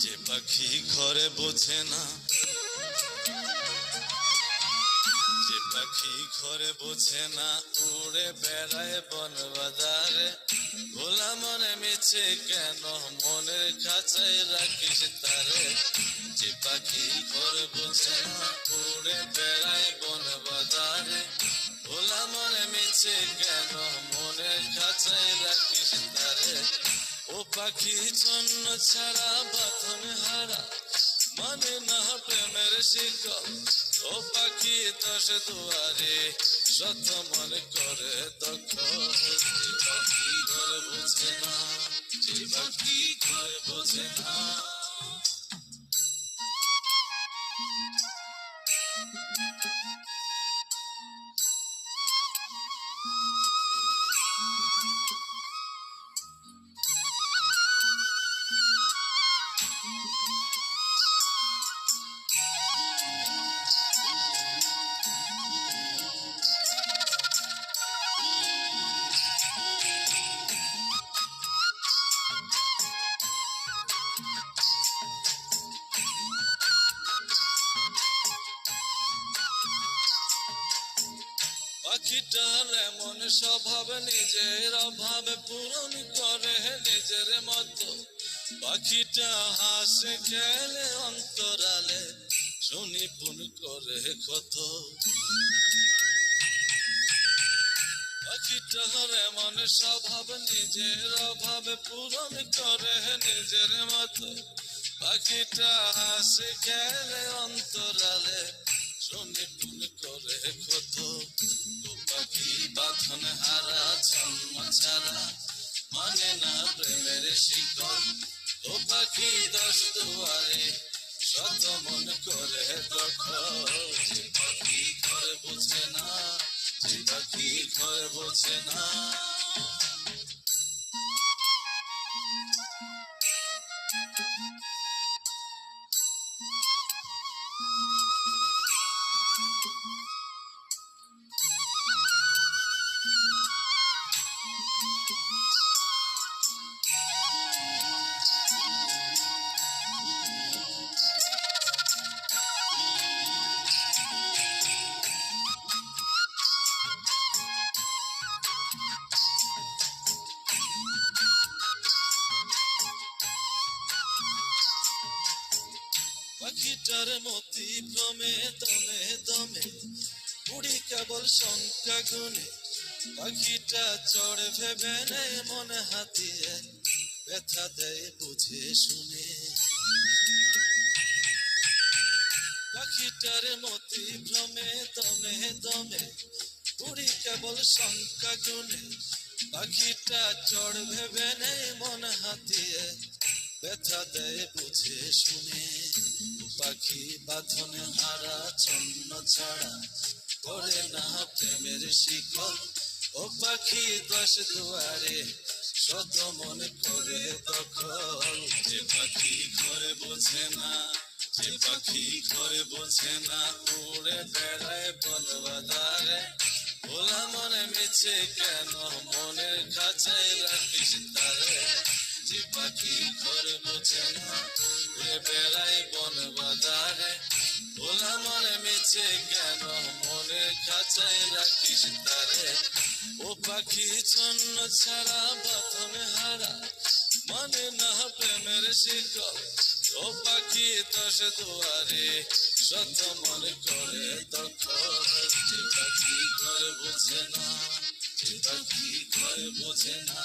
পাখি ঘরে বোঝে না। যে পাখি ঘরে বোঝে না, উড়ে বেড়ায় বন বাজারে ভোলা মনে মিছে কেন, মনের খাঁচায় রাখিস তারে। যে পাখি ঘরে বোঝে না, উড়ে বেড়ায় বন বাজারে ভোলা মনে মিছে কেন, মনের খাঁচায় রাখিস তারে। ও পাখি ছন্ন ছাড়া বাথন হারা মানে না প্রেমের শিকল। ও পাখি দশ দুয়ারে শত মনে করে দখল পাখি ঘরে বোঝে না যে পাখি ঘরে বোঝে না। পাখিটার এমন স্বভাব, নিজের অভাব পূরণ করে নিজের মতো। পাখিটা হাসে, খেলে, অন্তরালে, শুনি পুন করে কত। পাখিটার এমন স্বভাব, নিজের অভাব পূরণ করে নিজের মতো। পাখিটা হাসে, খেলে, অন্তরালে, শুনি পুন করে কত। পাখি বাঁধন হারা ছন্ম ছাড়া মানে না প্রেমের শিকল ও পাখি দশ দুয়ারে শত মন করে দখল পাখি ঘর বোঝে না পাখি ঘর বোঝে না। পাখিটার মতি ভ্রমে, দমে দমে। উড়ি কেবল সংখ্যা গুনে পাখিটা চড় ভেবে নেয় মনে হাতিয়ে ব্যথা দেয় বুঝে শুনে। পাখিটার মতি ভ্রমে, দমে দমে। উড়ি কেবল সংখ্যা গুনে পাখিটা চড় ভেবে নেয় মন হাতিয়ে ব্যথা দেয় বুঝে শুনে। পাখি বাঁধন হারা, ছন্ন ছাড়া করে না প্রেমের শিকল। ও পাখি দশ দুয়ারে শত মনে করে দখল। যে পাখি ঘরে বোঝে না, যে পাখি ঘরে বোঝে না, উড়ে বেড়ায় বনবাদারে ভোলা মনে মিছে কেন, মনের খাঁচায় রাখিস তারে পাখি ঘরে বোঝে না। উড়ে বেড়ায় বন বাজারে ভোলা মনে মিছে কেন? মনের খাঁচায় রাখিস তারে। ও পাখি ছন্ন ছাড়া বাথন হারা। মানে না প্রেমের শিকল। ও পাখি দশ দুয়ারে শত মনে করে দখল যে পাখি ঘরে বোঝে না, যে পাখি ঘরে বোঝে না।